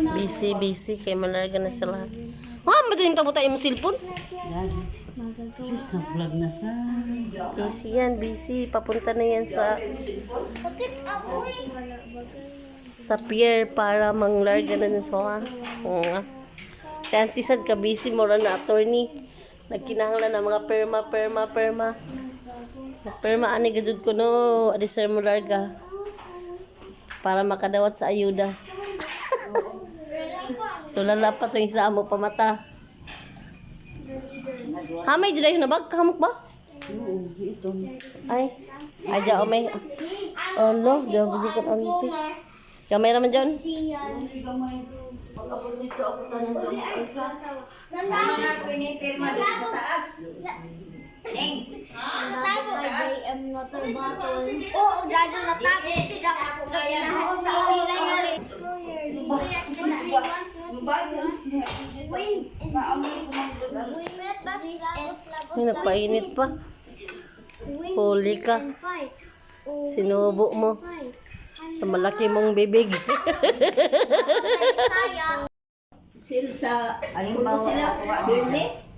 na. Busy, busy. Kaya malarga na sila. Ah, madaling tayo yung cellphone. Yan. Sus, nag-vlog na sa... Busy yan, busy. Papunta na yan sa sa pier para manglarga na ng sawa. Oo nga. Si Auntie Sad ka busy mo rin na attorney. Nagkinahanglan ng mga perma, perma, perma. Perma ani gajud ko no, adi sir mo larga. Para makadawat sa ayuda. Tulala pa to yung sa amo pamata. Hamay jud na bag kamok ba? Ito. Ay, aja o may. Oh no, jawa ba ka auntie? Gamay naman dyan. Siyan. Pag-abot nito ako tanong lang. Ay, nagpainit pa. Huli ka. Sinubo mo. Sa malaki mong bibig. Saya. Sil sa alimbawa sila, Bernes,